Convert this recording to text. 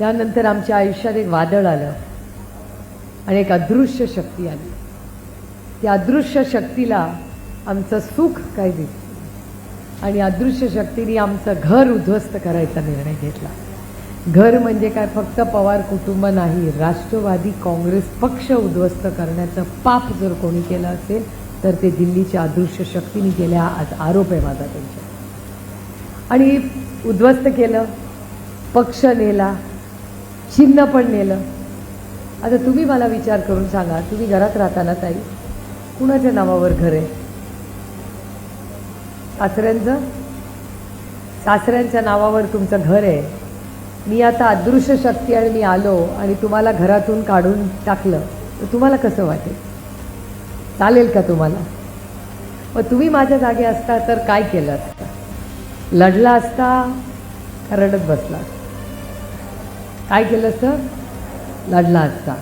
त्यानंतर आमच्या आयुष्यात एक वादळ आलं. आणि एक अदृश्य शक्ती आली. त्या अदृश्य शक्तीला आमचं सुख काय दिसतं आणि अदृश्य शक्तीने आमचं घर उद्ध्वस्त करायचा निर्णय घेतला. घर म्हणजे काय? फक्त पवार कुटुंब नाही राष्ट्रवादी काँग्रेस पक्ष उद्ध्वस्त करण्याचं पाप जर कोणी केलं असेल तर ते दिल्लीच्या अदृश्य शक्तीने केल्या आज आरोप आहे माझा त्यांच्या आणि उद्ध्वस्त केलं पक्ष नेला छिन्न पण नेलं आता तुम्ही मला विचार करून सांगा तुम्ही घरात राहताना ताई कुणाच्या नावावर घर आहे? सासऱ्यांचं? सासऱ्यांच्या नावावर तुमचं घर आहे. मी आता अदृश्य शक्ती आणि मी आलो आणि तुम्हाला घरातून काढून टाकलं. तर तुम्हाला कसं वाटेल? चालेल का तुम्हाला? मग तुम्ही माझ्या जागी असता तर काय केलं असतं? लढला असता का रडत बसला असता? काय केलं असतं लढला असता.